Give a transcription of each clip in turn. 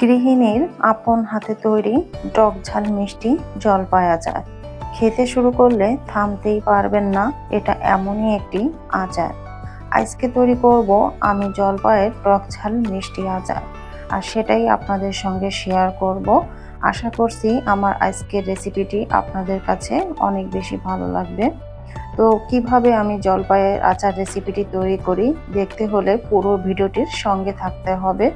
গৃহিণীর আপন হাতে তৈরি টক ঝাল মিষ্টি জলপাই আচার খেতে শুরু করলে থামতেই পারবেন না, এটা এমনই একটি আচার। আজকে তৈরি করব আমি জলপাইয়ের টক ঝাল মিষ্টি আচার, আর সেটাই আপনাদের সঙ্গে শেয়ার করব। আশা করছি আমার আজকের রেসিপিটি আপনাদের কাছে অনেক বেশি ভালো লাগবে। তো কীভাবে আমি জলপাইয়ের আচার রেসিপিটি তৈরি করি, দেখতে হলে পুরো ভিডিওটির সঙ্গে থাকতে হবে।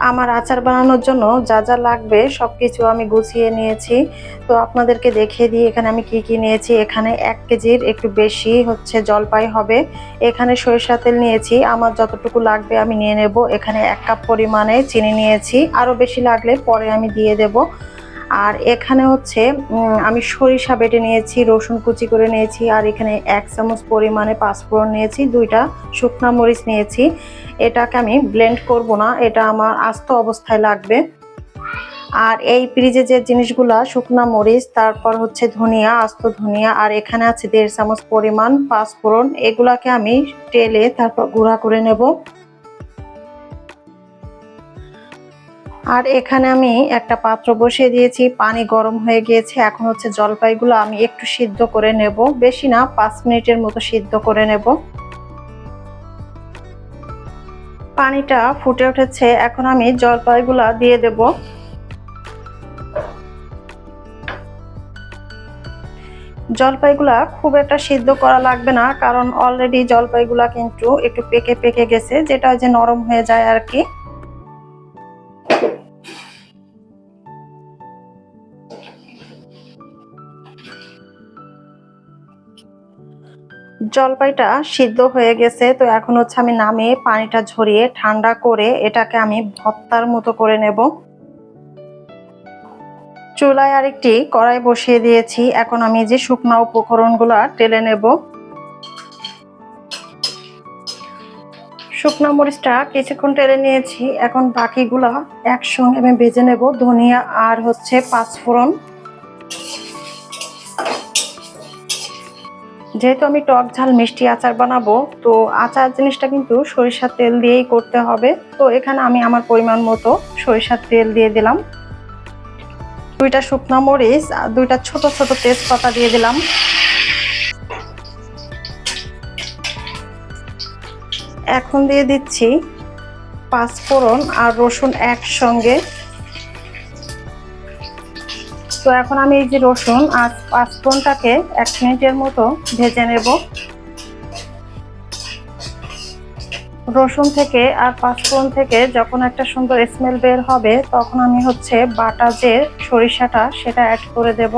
আমার আচার বানানোর জন্য যা যা লাগবে সব কিছু আমি গুছিয়ে নিয়েছি। তো আপনাদেরকে দেখিয়ে দিই এখানে আমি কি কি নিয়েছি। এখানে এক কেজির একটু বেশি হচ্ছে জলপাই হবে। এখানে সরিষা তেল নিয়েছি। আমার যতটুকু লাগবে আমি নিয়ে নেব। এখানে এক কাপ পরিমাণে চিনি নিয়েছি। আরও বেশি লাগলে পরে আমি দিয়ে দেব। আর এখানে হচ্ছে আমি সরিষা বেটে নিয়েছি, রসুন কুচি করে নিয়েছি, আর এখানে এক চামচ পরিমাণে পাঁচফোড়ন নিয়েছি, দুইটা শুকনা মরিচ নিয়েছি। এটাকে আমি ব্লেন্ড করব না, এটা আমার আস্ত অবস্থায় লাগবে। আর এই ফ্রিজে যে জিনিসগুলা, শুকনা মরিচ, তারপর হচ্ছে ধনিয়া, আস্ত ধনিয়া, আর এখানে আছে দেড় চামচ পরিমাণ পাঁচফোড়ন, এগুলাকে আমি তেলে তারপর গুঁড়া করে নেব। আর এখানে আমি একটা পাত্র বসিয়ে দিয়েছি। পানি গরম হয়ে গিয়েছে। এখন হচ্ছে জলপাইগুলো আমি একটু সিদ্ধ করে নেব। বেশি না, পাঁচ মিনিটের মতো সিদ্ধ করে নেব। পানিটা ফুটে উঠেছে। এখন আমি জলপাইগুলা দিয়ে দেব। জলপাইগুলা খুব একটা সিদ্ধ করা লাগবে না, কারণ অলরেডি জলপাইগুলা কিন্তু একটু পেকে পেকে গেছে, যেটা যে নরম হয়ে যায় আর কি। জলপাইটা সিদ্ধ হয়ে গেছে, তো এখন হচ্ছে আমি নামিয়ে পানিটা ঝরিয়ে ঠান্ডা করে এটাকে আমি ভত্তার মতো করে নেব। চুলায় আরেকটি কড়াই বসিয়ে দিয়েছি, এখন আমি যে শুকনো উপকরণগুলো টেলে নেব। শুকনো মরিচটা কিছুক্ষণ টেলে নিয়েছি, এখন বাকিগুলা একসঙ্গে আমি ভেজে নেব, ধনিয়া আর হচ্ছে পাঁচফোড়ন। যেহেতু আমি টক ঝাল, মিষ্টি আচার বানাবো, তো আচার জিনিসটা কিন্তু সরিষার তেল দিয়েই করতে হবে। তো এখানে আমি আমার পরিমাণ মতো সরিষার তেল দিয়ে দিলাম। দুইটা শুকনো মরিচ আর দুইটা ছোট ছোট তেজপাতা দিয়ে দিলাম। এখন দিয়ে দিচ্ছি পাঁচফোড়ন আর রসুন একসঙ্গে। তো এখন আমি এই যে রসুন আর পাঁচফোড়নটাকে এক মিনিটের মতো ভেজে নেব। রসুন থেকে আর পাঁচফোড়ন থেকে যখন একটা সুন্দর স্মেল বের হবে, তখন আমি হচ্ছে বাটা যে সরিষাটা সেটা অ্যাড করে দেব।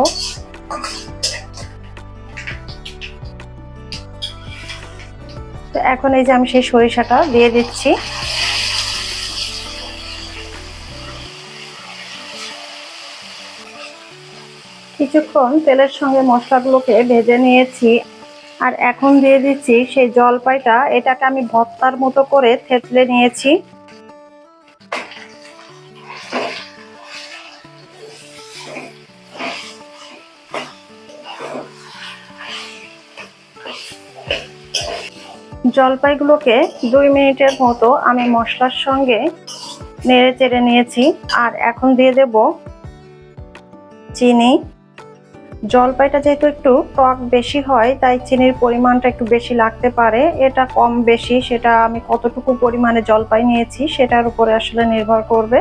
তো এখন এই যে আমি সেই সরিষাটা দিয়ে দিচ্ছি। কিছুক্ষণ তেলের সঙ্গে মশলাগুলোকে ভেজে নিয়েছি আর এখন দিয়ে দিচ্ছি সেই জলপাইটা। এটাকে আমি ভর্তার মতো করে থেতলে নিয়েছি। জলপাইগুলোকে দুই মিনিটের মতো আমি মশলার সঙ্গে নেড়ে চেড়ে নিয়েছি। আর এখন দিয়ে দেব চিনি। জলপাইটা যেহেতু একটু টক বেশি হয়, তাই চিনির পরিমাণটা একটু বেশি লাগতে পারে। এটা কম বেশি, সেটা আমি কতটুকু পরিমাণে জলপাই নিয়েছি সেটার উপরে আসলে নির্ভর করবে।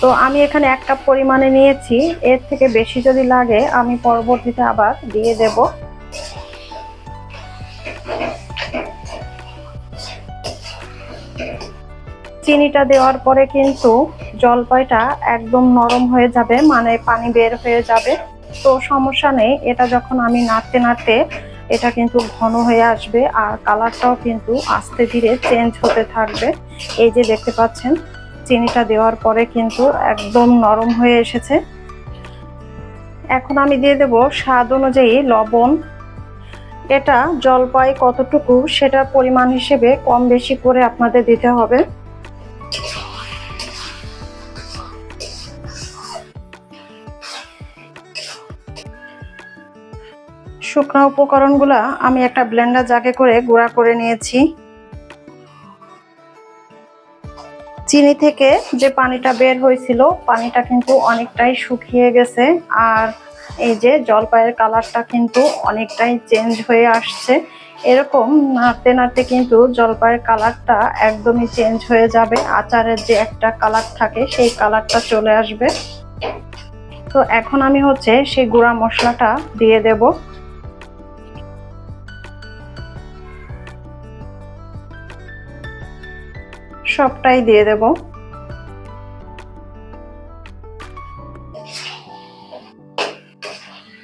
তো আমি এখানে এক কাপ পরিমাণে নিয়েছি। এর থেকে বেশি যদি লাগে, আমি পরবর্তীতে আবার দিয়ে দেব। চিনিটা দেওয়ার পরে কিন্তু জলপাইটা একদম নরম হয়ে যাবে মানে পানি বের হয়ে যাবে। তো সমস্যা নেই। এটা যখন আমি নাড়তে নাড়তে এটা কিন্তু ঘন হয়ে আসবে আর কালারটাও কিন্তু আস্তে ধীরে চেঞ্জ হতে থাকবে। এই যে দেখতে পাচ্ছেন, চিনিটা দেওয়ার পরে কিন্তু একদম নরম হয়ে এসেছে। এখন আমি দিয়ে দেব স্বাদ অনুযায়ী লবণ। এটা জলপাই কতটুকু সেটার পরিমাণ হিসেবে কম বেশি করে আপনাদের দিতে হবে। শুকনো উপকরণগুলা আমি একটা ব্লেন্ডার জাগে করে গুঁড়া করে নিয়েছি। চিনি থেকে যে পানিটা বের হয়েছিল, পানিটা কিন্তু অনেকটাই শুকিয়ে গেছে আর এই যে জলপাইয়ের কালারটা কিন্তু অনেকটাই চেঞ্জ হয়ে আসছে। এরকম নাড়তে নাড়তে কিন্তু জলপাইয়ের কালারটা একদমই চেঞ্জ হয়ে যাবে, আচারের যে একটা কালার থাকে সেই কালারটা চলে আসবে। তো এখন আমি হচ্ছে সেই গুঁড়া মশলাটা দিয়ে দেব। সবটাই দিয়ে দেব।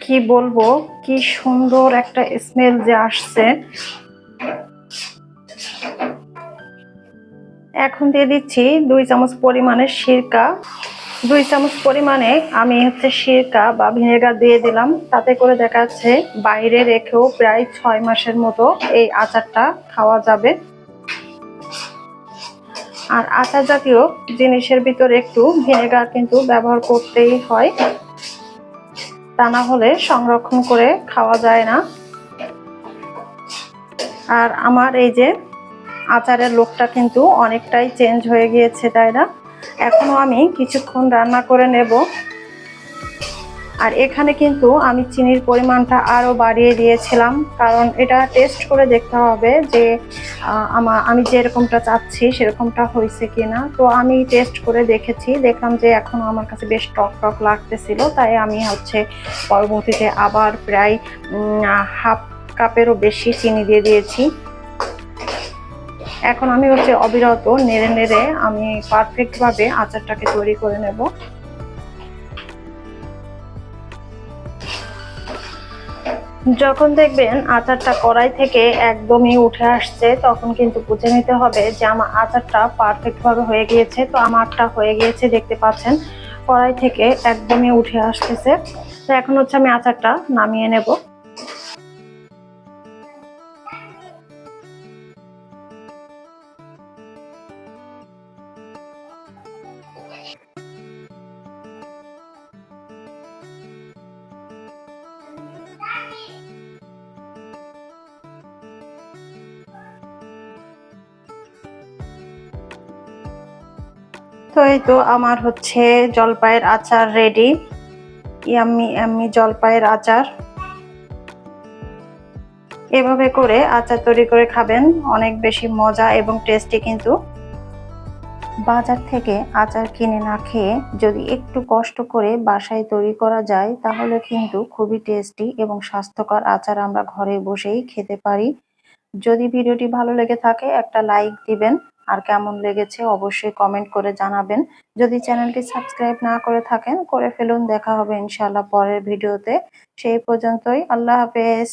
কি বলব, কি সুন্দর একটা স্মেল যে আসছে। এখন দিয়ে দিচ্ছি দুই চামচ পরিমাণের সিরকা। দুই চামচ পরিমাণে আমি হচ্ছে সিরকা বা ভিনেগার দিয়ে দিলাম। তাতে করে দেখা যাচ্ছে বাইরে রেখেও প্রায় ছয় মাসের মতো এই আচারটা খাওয়া যাবে। আর আচার জাতীয় জিনিসের ভিতরে একটু ভিনেগার কিন্তু ব্যবহার করতেই হয়। তা না হলে সংরক্ষণ করে খাওয়া যায় না। আর আমার এই যে আচারের লোকটা কিন্তু অনেকটাই চেঞ্জ হয়ে গিয়েছে, তাই না? এখনও আমি কিছুক্ষণ রান্না করে নেব। আর এখানে কিন্তু আমি চিনির পরিমাণটা আরও বাড়িয়ে দিয়েছিলাম, কারণ এটা টেস্ট করে দেখতে হবে যে আমার আমি যেরকমটা চাচ্ছি সেরকমটা হয়েছে কি না তো আমি টেস্ট করে দেখেছি, দেখলাম যে এখনও আমার কাছে বেশ টক টক লাগতেছিল। তাই আমি হচ্ছে পরবর্তীতে আবার প্রায় হাফ কাপেরও বেশি চিনি দিয়ে দিয়েছি। এখন আমি হচ্ছে অবিরত নেড়ে নেড়ে আমি পারফেক্টভাবে আচারটাকে তৈরি করে নেব। যখন দেখবেন আচারটা কড়াই থেকে একদমই উঠে আসছে, তখন কিন্তু বুঝে নিতে হবে যে আমার আচারটা পারফেক্টভাবে হয়ে গিয়েছে। তো আমারটা হয়ে গিয়েছে, দেখতে পাচ্ছেন, কড়াই থেকে একদমই উঠে আসতেছে। তো এখন হচ্ছে আমি আচারটা নামিয়ে নেব। তো এই তো আমার হচ্ছে জলপাইয়ের আচার রেডি ইয়াম্মি ইয়াম্মি জলপাইয়ের আচার। এভাবে করে আচার তৈরি করে খাবেন, অনেক বেশি মজা এবং টেস্টি কিন্তু। বাজার থেকে আচার কিনে না খেয়ে যদি একটু কষ্ট করে বাসায় তৈরি করা যায়, তাহলে কিন্তু খুবই টেস্টি এবং স্বাস্থ্যকর আচার আমরা ঘরে বসেই খেতে পারি। যদি ভিডিওটি ভালো লেগে থাকে, একটা লাইক দিবেন। আর কেমন লেগেছে অবশ্যই কমেন্ট করে জানাবেন। যদি চ্যানেলটি সাবস্ক্রাইব না করে থাকেন, করে ফেলুন। দেখা হবে ইনশাল্লাহ পরের ভিডিওতে। সেই পর্যন্তই, আল্লাহ হাফেজ।